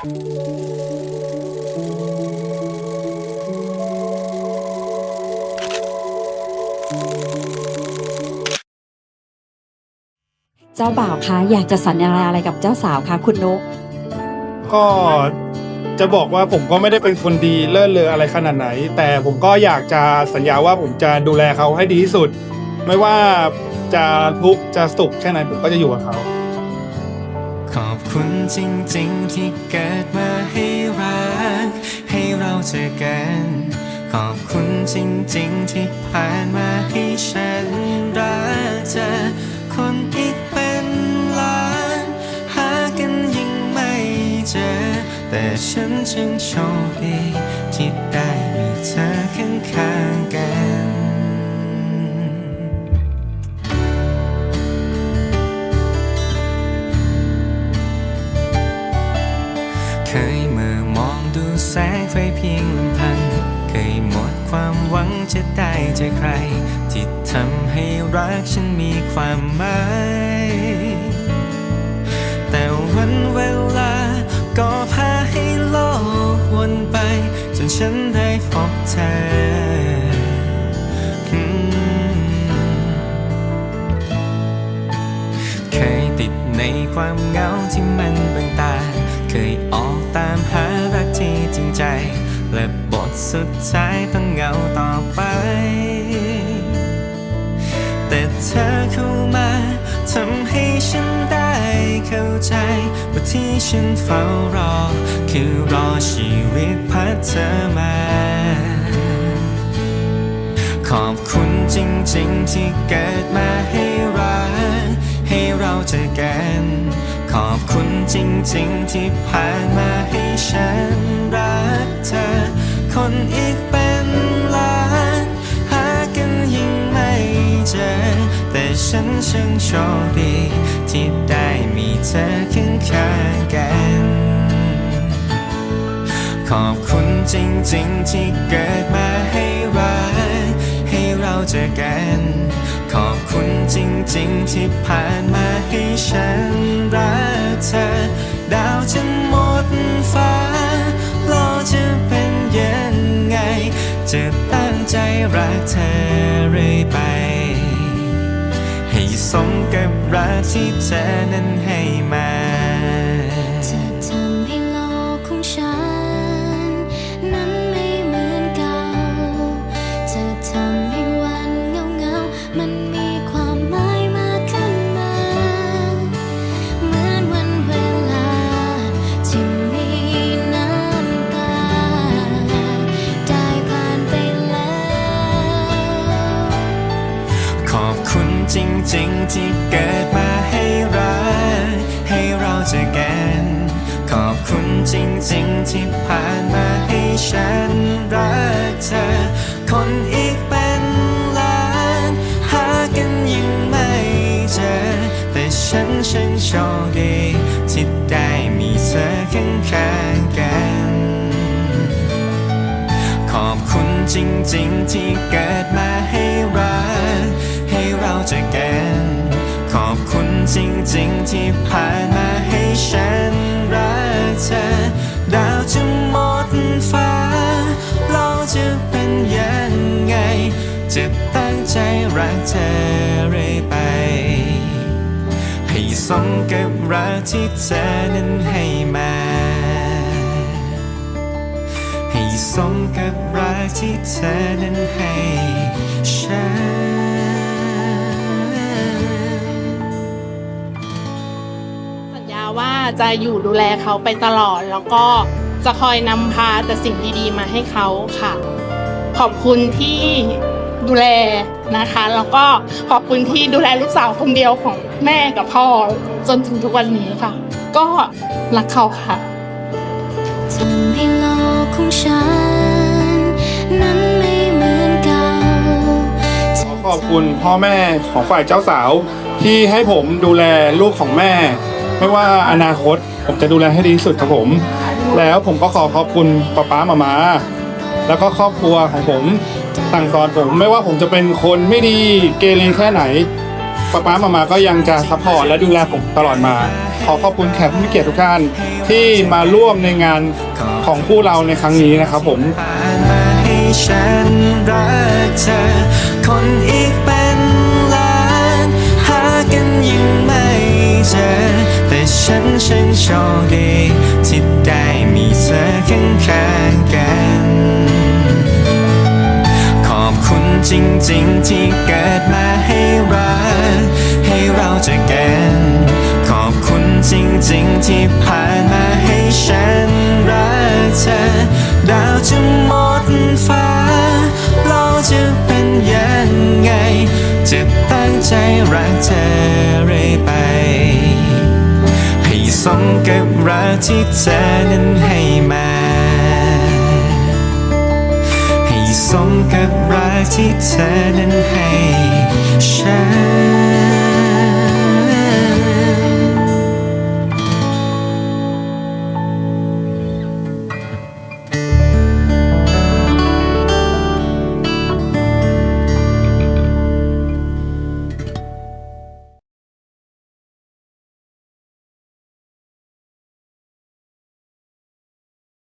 เจ้าบ่าวคะอยากจะสัญญาอะไรกับเจ้าสาวคะคุณนุก ก็จะบอกว่าผมก็ไม่ได้เป็นคนดีเลิศเลออะไรขนาดไหน แต่ผมก็อยากจะสัญญาว่าผมจะดูแลเขาให้ดีที่สุด ไม่ว่าจะทุกข์จะสุขแค่ไหนผมก็จะอยู่กับเขา ขอบคุณจริงๆที่เกิดมาให้รัก ให้เราเจอกัน ขอบคุณจริงๆที่ผ่านมาให้ฉันรักเธอคนอีกเป็นล้านหากันยิ่งไม่เจอ แต่ฉันช่างโชคดีที่ได้มีเธอข้างๆกัน เคยเมื่อมองดูแสงไฟเพียงลำพัง เคยหมดความหวังจะได้เจอใคร ที่ทำให้รักฉันมีความหมาย แต่วันเวลาก็พาให้โลกวนไป จนฉันได้พบเธอเคยติดในความเหงาที่มันบางตา เคยออก ตามหารักที่จริงใจ และบทสุดท้ายต้องเหงาต่อไป แต่เธอเข้ามาทำให้ฉันได้เข้าใจ ว่าที่ฉันเฝ้ารอ คือรอชีวิตพัดเธอมา ขอบคุณจริงๆที่เกิดมาให้รักให้เราเจอกัน อบคุณจริงๆ ที่ผ่านมาให้ฉันรักเธอ คนอีกเป็นล้านหากันยิ่งไม่เจอ แต่ฉันช่างโชคดี ที่ได้มีเธอข้างๆกัน ขอบคุณจริงๆ ที่เกิดมาให้รัก เจอกัน ขอบคุณจริงๆที่ผ่านมาให้ฉันรักเธอ ดาวจะหมดฟ้าโลกจะเป็นยังไง จะตั้งใจรักเธอเรื่อยไป ให้สมกับรักที่เธอนั้นให้มา อบคุณจริงๆ ที่เกิดมาให้รักให้เราเจอกัน ขอบคุณจริงๆ ที่ผ่านมาให้ฉันรักเธอ คนอีกเป็นล้านหากันยิ่งไม่เจอ แต่ฉันช่างโชคดีที่ได้มีเธอข้างๆกัน ขอบคุณจริงๆ ที่เกิดมา จริงที่ผ่านมาให้ฉันรักเธอ ดาวจะหมดฟ้าโลกจะเป็นยังไง จะตั้งใจรักเธอเรื่อยไป ให้สมกับรักที่เธอนั้นให้มา ให้สมกับรักที่เธอนั้นให้ฉัน จะอยู่ดูแลเขาไปตลอด แล้วก็จะคอยนำพาแต่สิ่งดีๆมาให้เขาค่ะ ขอบคุณที่ดูแลนะคะ แล้วก็ขอบคุณที่ดูแลลูกสาวคนเดียวของแม่กับพ่อจนถึงทุกวันนี้ค่ะ ก็รักเขาค่ะทำให้โลกของฉันนั้นไม่เหมือนเก่าขอขอบคุณพ่อแม่ของฝ่ายเจ้าสาวที่ให้ผมดูแลลูกของแม่ ไม่ว่าอนาคตผมจะดูแลให้ดีที่สุดครับผม แล้วผมก็ขอขอบคุณป๊าป๊ามามาแล้วก็ครอบครัวของผมสั่งสอนผม ไม่ว่าผมจะเป็นคนไม่ดีเกเรแค่ไหนป๊าป๊ามามาก็ยังจะซัพพอร์ตและดูแลผมตลอดมา ขอขอบคุณแขกผู้มีเกียรติทุกท่านที่มาร่วมในงานของคู่เราในครั้งนี้นะครับผม ให้ฉันรักเธอ ฉันโชคดีที่ได้มีเธอข้างๆกัน ขอบคุณจริงๆที่เกิดมาให้รักให้เราเจอกัน ขอบคุณจริงๆที่ผ่า สมกับรักที่เธอนั้นให้มา ให้สมกับรักที่เธอนั้นให้